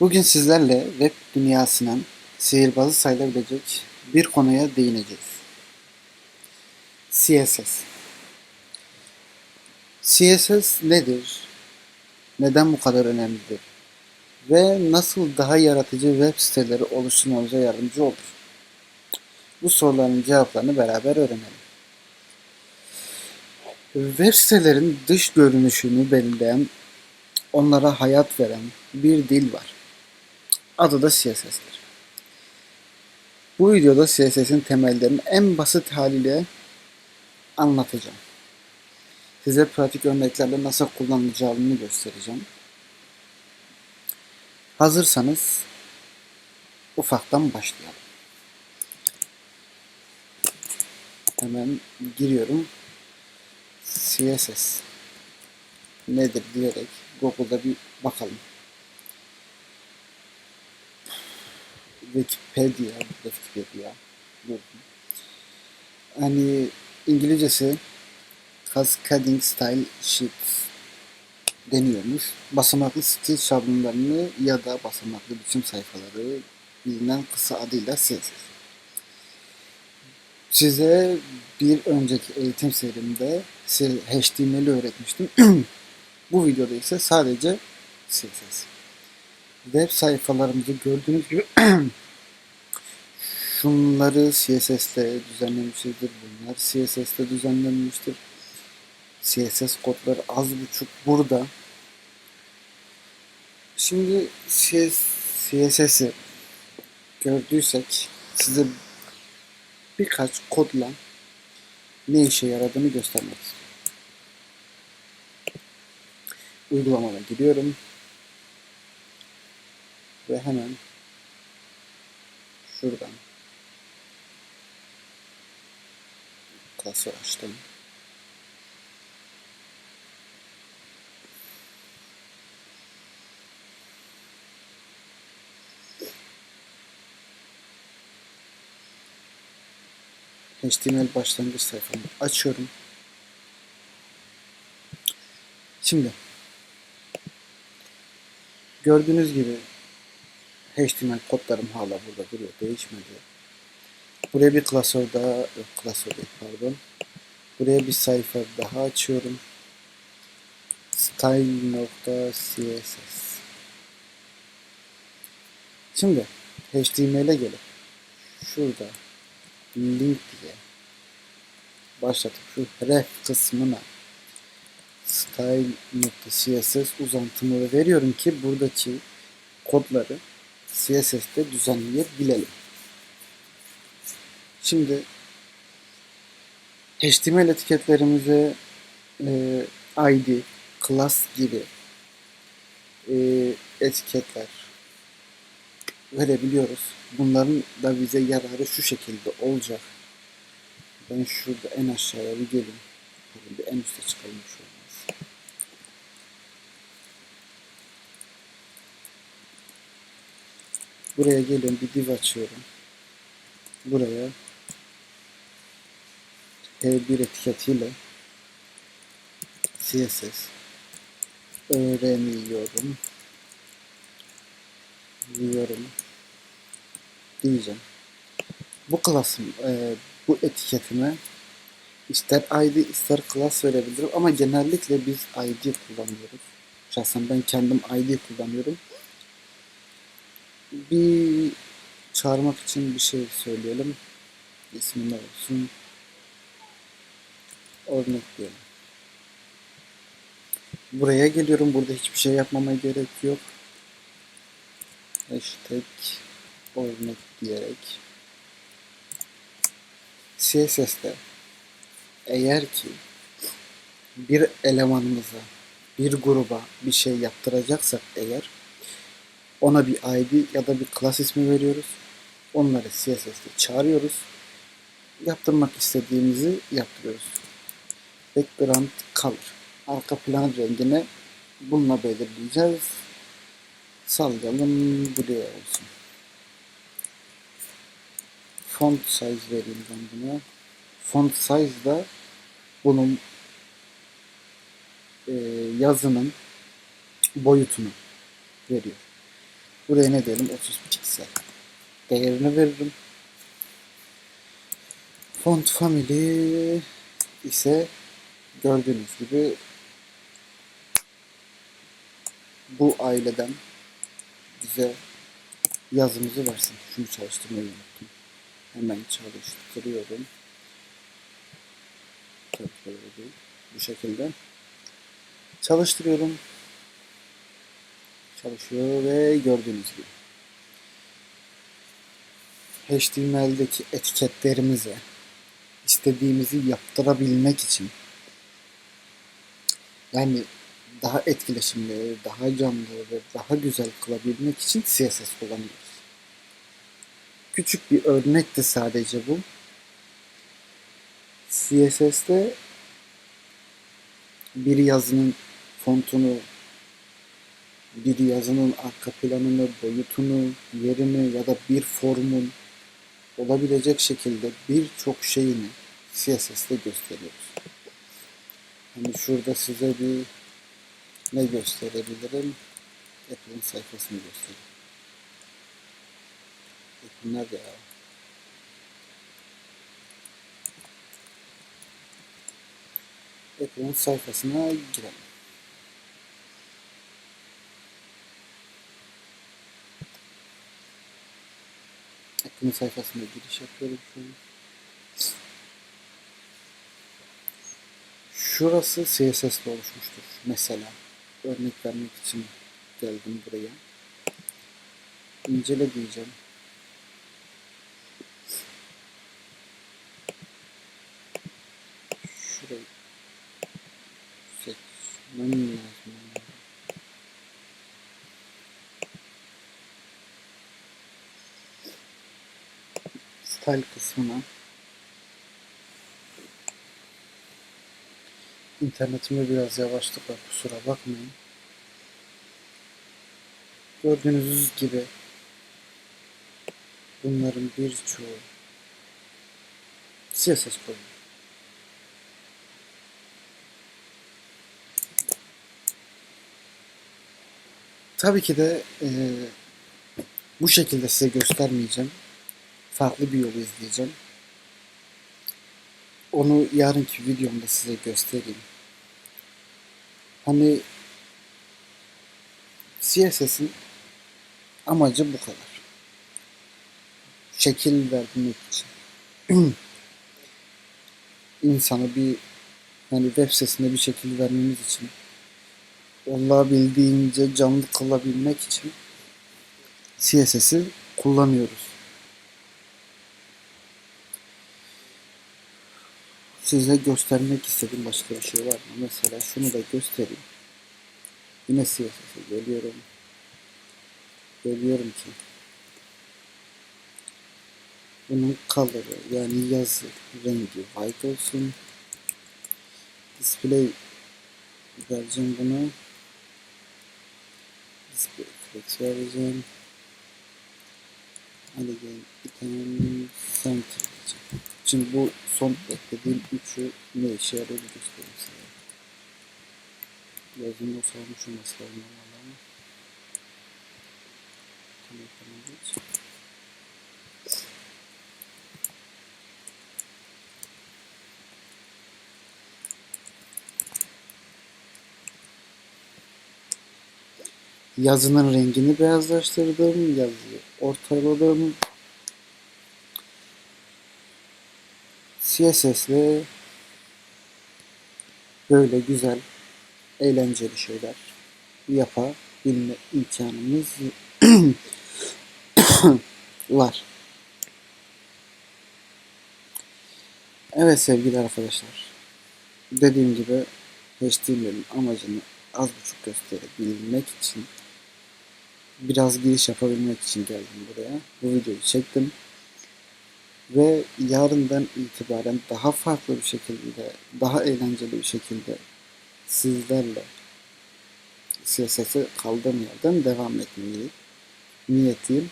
Bugün sizlerle web dünyasının sihirbazı sayılabilecek bir konuya değineceğiz. CSS. CSS nedir? Neden bu kadar önemlidir? Ve nasıl daha yaratıcı web siteleri oluşturmamıza yardımcı olur? Bu soruların cevaplarını beraber öğrenelim. Web sitelerin dış görünüşünü belirleyen, onlara hayat veren bir dil var. Adı da CSS'tir. Bu videoda CSS'in temellerini en basit haliyle anlatacağım. Size pratik örneklerle nasıl kullanılacağını göstereceğim. Hazırsanız ufaktan başlayalım. Hemen giriyorum. CSS nedir diyerek Google'da bir bakalım. Wikipedia, Wikipedia. Hani İngilizcesi Cascading Style Sheets deniyormuş. Basamaklı stil şablonlarını ya da basamaklı biçim sayfaları bilinen kısa adıyla CSS. Size bir önceki eğitim serimde HTML'i öğretmiştim. Bu videoda ise sadece CSS. Web sayfalarımızı gördüğünüz gibi şunları CSS'te düzenlemişizdir. Bunlar CSS'te düzenlenmiştir. CSS kodları az buçuk burada. Şimdi CSS'i gördüysek size birkaç kodla ne işe yaradığını göstermek istiyorum. Uygulamama giriyorum. Ve hemen şuradan klasör açtım. HTML başlangıç sayfamı açıyorum. Şimdi gördüğünüz gibi HTML kodlarım hala burada duruyor. Değişmedi. Buraya bir klasör daha klasör pardon. Buraya bir sayfa daha açıyorum. style.css Şimdi HTML'e gelip şurada link diye başlatıp şu ref kısmına style.css uzantımı veriyorum ki buradaki kodları CSS'te düzenleyebilelim. Şimdi HTML etiketlerimize e, ID, class gibi e, etiketler verebiliyoruz. Bunların da bize yararı şu şekilde olacak. Ben şurada en aşağıya bir gelin. Bir en üste çıkalım şu Buraya geliyorum bir div açıyorum. Buraya H1 etiketiyle CSS öğreniyorum diyorum diyeceğim. Bu klasım, e, bu etiketime ister ID ister class verebilirim ama genellikle biz ID kullanıyoruz. Şahsen ben kendim ID kullanıyorum. Bir çağırmak için bir şey söyleyelim. İsmi ne olsun? Örnek diyelim. Buraya geliyorum. Burada hiçbir şey yapmama gerek yok. Hashtag örnek diyerek CSS'de eğer ki bir elemanımıza, bir gruba bir şey yaptıracaksak eğer ona bir ID ya da bir class ismi veriyoruz. Onları CSS'de çağırıyoruz. Yaptırmak istediğimizi yaptırıyoruz. Background color. Arka plan rengini bununla belirleyeceğiz. Sallayalım buraya olsun. Font size vereyim ben buna. Font size da bunun e, yazının boyutunu veriyor. Buraya ne diyelim? 30 piksel. Değerini veririm. Font family ise gördüğünüz gibi bu aileden bize yazımızı versin. Şunu çalıştırmayı unuttum. Hemen çalıştırıyorum. Bu şekilde. Çalıştırıyorum. Çalışıyor ve gördüğünüz gibi. HTML'deki etiketlerimize istediğimizi yaptırabilmek için yani daha etkileşimli, daha canlı ve daha güzel kılabilmek için CSS kullanıyoruz. Küçük bir örnek de sadece bu. CSS'te bir yazının fontunu, bir yazının arka planını, boyutunu, yerini ya da bir formun olabilecek şekilde birçok şeyini CSS'te gösteriyoruz. Hani şurada size bir ne gösterebilirim? Apple'ın sayfasını göstereyim. Apple nerede ya? Apple'ın sayfasına girelim. Apple'ın sayfasına giriş yapıyorum. Şurası CSS ile oluşmuştur. Mesela örnek vermek için geldim buraya. İncele diyeceğim. Style kısmına İnternetimde biraz yavaşlık var kusura bakmayın. Gördüğünüz gibi bunların birçoğu CSS kodu. Tabii ki de eee, bu şekilde size göstermeyeceğim. Farklı bir yolu izleyeceğim. Onu yarınki videomda size göstereyim. Hani CSS'in amacı bu kadar. Şekil vermek için. İnsana bir hani web sitesinde bir şekil vermemiz için olabildiğince canlı kılabilmek için CSS'i kullanıyoruz. Size göstermek istediğim başka bir şey var mı? Mesela şunu da göstereyim. Yine CSS'e geliyorum. Görüyorum ki bunun color'ı yani yazı rengi white olsun. Display vereceğim buna. Display flex vereceğim. Elegant item center diyeceğim. Şimdi bu son eklediğim üçü ne işe yarıyor bir göstereyim size. Yazımda sormuş olması lazım ama Tamam tamam geç. Yazının rengini beyazlaştırdım, yazıyı ortaladım. CSS ile böyle güzel, eğlenceli şeyler yapabilme imkanımız var. Evet sevgili arkadaşlar. Dediğim gibi HTML'in amacını az buçuk gösterebilmek için biraz giriş yapabilmek için geldim buraya. Bu videoyu çektim. Ve yarından itibaren daha farklı bir şekilde, daha eğlenceli bir şekilde sizlerle CSS'i kaldığım yerden devam etmeyi niyetliyim.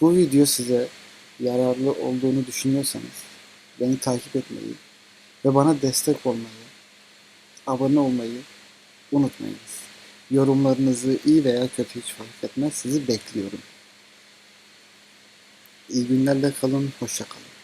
Bu video size yararlı olduğunu düşünüyorsanız beni takip etmeyi ve bana destek olmayı, abone olmayı unutmayınız. Yorumlarınızı iyi veya kötü hiç fark etmez. Sizi bekliyorum. İyi günlerle kalın. Hoşça kalın.